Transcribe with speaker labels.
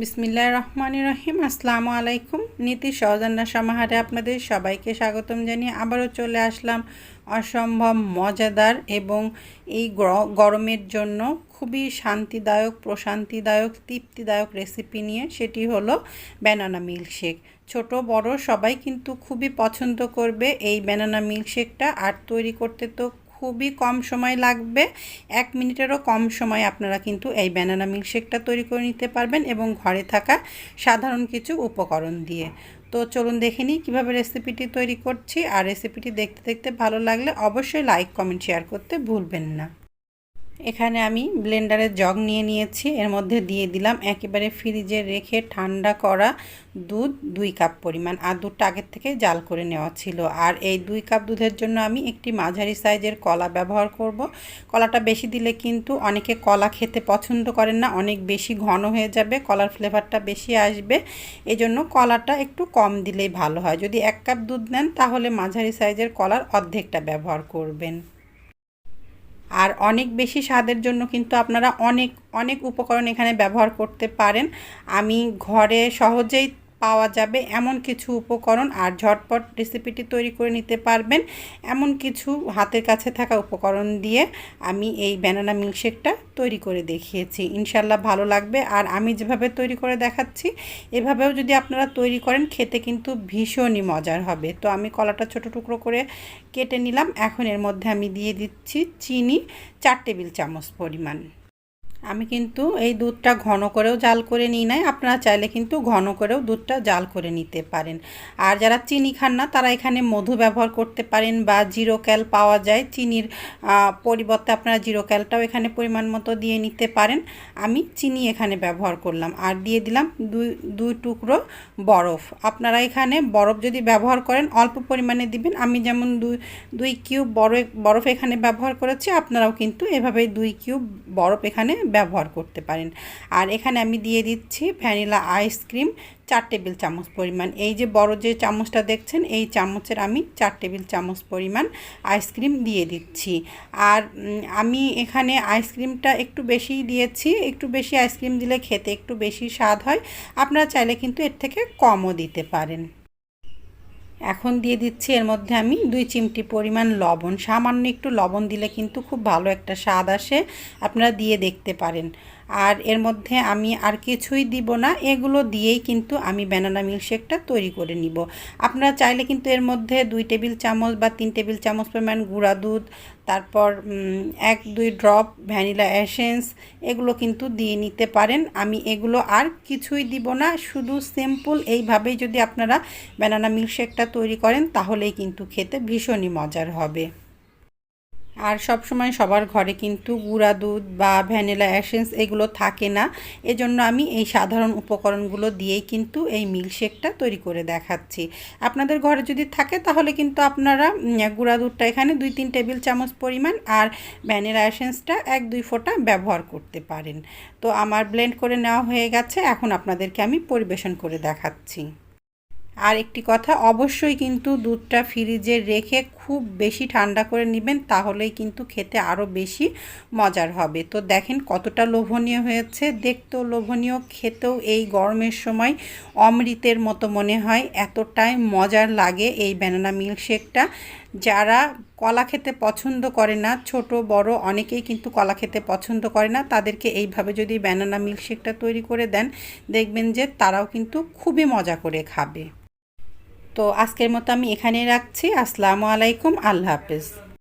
Speaker 1: বিসমিল্লাহ রহমান রহিম। আসসালামু আলাইকুম। নীতি সহজান্না সমাহারে আপনাদের সবাইকে স্বাগতম জানিয়ে আবারও চলে আসলাম অসম্ভব মজাদার এবং এই গরমের জন্য খুবই শান্তিদায়ক, প্রশান্তিদায়ক, তৃপ্তিদায়ক রেসিপি নিয়ে সেটি হলো ব্যানানা মিল্কশেক ছোট, বড় সবাই কিন্তু খুবই পছন্দ করবে এই ব্যানানা মিল্কশেকটা আর তৈরি করতে তো খুবই কম সময় লাগবে। এক মিনিটেরও কম সময় আপনারা কিন্তু এই ব্যানানা মিল্কশেকটা তৈরি করে নিতে পারবেন এবং ঘরে থাকা সাধারণ কিছু উপকরণ দিয়ে। তো চলুন দেখে নিই কীভাবে রেসিপিটি তৈরি করছি। আর রেসিপিটি দেখতে দেখতে ভালো লাগলে অবশ্যই লাইক কমেন্ট শেয়ার করতে ভুলবেন না। এখানে আমি ব্লেন্ডারের জগ নিয়ে নিয়েছি। এর মধ্যে দিয়ে দিলাম একেবারে ফ্রিজে রেখে ঠান্ডা করা দুধ দুই কাপ পরিমাণ। আর দুধটা আগের থেকে জাল করে নেওয়া ছিল। আর এই দুই কাপ দুধের জন্য আমি একটি মাঝারি সাইজের কলা ব্যবহার করব। কলাটা বেশি দিলে কিন্তু অনেকে কলা খেতে পছন্দ করেন না, অনেক বেশি ঘন হয়ে যাবে, কলার ফ্লেভারটা বেশি আসবে। এই জন্য কলাটা একটু কম দিলেই ভালো হয়। যদি এক কাপ দুধ নেন তাহলে মাঝারি সাইজের কলার অর্ধেকটা ব্যবহার করবেন। আর অনেক বেশি স্বাদের জন্য কিন্তু আপনারা অনেক অনেক উপকরণ এখানে ব্যবহার করতে পারেন। আমি ঘরে সহজেই পাওয়া যাবে। এমন কিছু উপকরণ আর ঝটপট রেসিপিটি তৈরি করে নিতে পারবেন। এমন কিছু হাতের কাছে থাকা উপকরণ দিয়ে আমি এই ব্যানানা মিল্কশেকটা তৈরি করে দেখিয়েছি। ইনশাল্লাহ ভালো লাগবে। আর আমি যেভাবে তৈরি করে দেখাচ্ছি, এভাবেও যদি আপনারা তৈরি করেন, খেতে কিন্তু ভীষণই মজার হবে। তো আমি কলাটা ছোট টুকরো করে কেটে নিলাম। এখন এর মধ্যে আমি দিয়ে দিচ্ছি চিনি, চার টেবিল চামচ পরিমাণ। আমি কিন্তু এই দুধটা ঘন করেও জাল করে নিই নাই। আপনারা চাইলে কিন্তু ঘন করেও দুধটা জাল করে নিতে পারেন। আর যারা চিনি খান না, তারা এখানে মধু ব্যবহার করতে পারেন বা জিরো ক্যাল পাওয়া যায়। চিনির পরিবর্তে আপনারা জিরো ক্যালটাও এখানে পরিমাণ মতো দিয়ে নিতে পারেন। আমি চিনি এখানে ব্যবহার করলাম। আর দিয়ে দিলাম দুই দুই টুকরো বরফ। আপনারা এখানে বরফ যদি ব্যবহার করেন, অল্প পরিমাণে দিবেন। আমি যেমন দুই দুই কিউব বরফ বরফ এখানে ব্যবহার করেছি, আপনারাও কিন্তু এভাবেই দুই কিউব বরফ এখানে ব্যবহার করতে পারেন। আর এখানে আমি দিয়ে দিচ্ছি ভ্যানিলা আইসক্রিম চার টেবিল চামচ পরিমাণ। এই যে বড় যে চামচটা দেখছেন, এই চামচের আমি চার টেবিল চামচ পরিমাণ আইসক্রিম দিয়ে দিচ্ছি। আর আমি এখানে আইসক্রিমটা একটু বেশি দিয়েছি। একটু বেশি আইসক্রিম দিলে খেতে একটু বেশি স্বাদ হয়। আপনারা চাইলে কিন্তু এর থেকে কমও দিতে পারেন। এখন দিয়ে দিচ্ছি, এর মধ্যে আমি দুই চিমটি পরিমাণ লবণ। সামান্য একটু লবণ দিলে কিন্তু খুব ভালো একটা স্বাদ আসে, আপনারা দিয়ে দেখতে পারেন। আর এর মধ্যে আমি আর কিছুই দিব না, এগুলো দিয়েই কিন্তু আমি ব্যানানা মিল্কশেকটা তৈরি করে নিব। আপনারা চাইলে কিন্তু এর মধ্যে দুই টেবিল চামচ বা তিন টেবিল চামচ পরিমাণ গুঁড়া দুধ, তারপর এক, দুই ড্রপ ভ্যানিলা এসেন্স এগুলো কিন্তু দিয়ে নিতে পারেন। আমি এগুলো আর কিছুই দিব না, শুধু সিম্পল এইভাবেই যদি আপনারা ব্যানানা মিল্কশেকটা তৈরি করেন, তাহলেই কিন্তু খেতে ভীষণই মজার হবে। আর সব সময় সবার ঘরে কিন্তু গুঁড়া দুধ বা ভ্যানিলা অ্যাসেন্স এগুলো থাকে না। এজন্য আমি এই সাধারণ উপকরণগুলো দিয়েই কিন্তু এই মিল্কশেকটা তৈরি করে দেখাচ্ছি। আপনাদের ঘরে যদি থাকে, তাহলে কিন্তু আপনারা গুঁড়া দুধটা এখানে দুই তিন টেবিল চামচ পরিমাণ আর ভ্যানিলা অ্যাসেন্সটা এক দুই ফোঁটা ব্যবহার করতে পারেন। তো আমার ব্লেন্ড করে নেওয়া হয়ে গেছে, এখন আপনাদেরকে আমি পরিবেশন করে দেখাচ্ছি। আর একটি কথা, অবশ্যই কিন্তু দুধটা ফ্রিজে রেখে খুব বেশি ঠান্ডা করে নেবেন, তাহলেই কিন্তু খেতে আরও বেশি মজার হবে। তো দেখেন কতটা লোভনীয় হয়েছে। দেখতেও লোভনীয়, খেতেও এই গরমের সময় অমৃতের মতো মনে হয়। এতটাই মজার লাগে এই ব্যানানা মিল্কশেকটা যারা কলা খেতে পছন্দ করে না, ছোট, বড়, অনেকেই কিন্তু কলা খেতে পছন্দ করে না। তাদেরকে এইভাবে যদি ব্যানানা মিল্কশেকটা তৈরি করে দেন, দেখবেন যে তারাও কিন্তু খুবই মজা করে খাবে। তো আজকের মতো আমি এখানে রাখছি। আসসালামু আলাইকুম। আল্লাহ হাফেজ।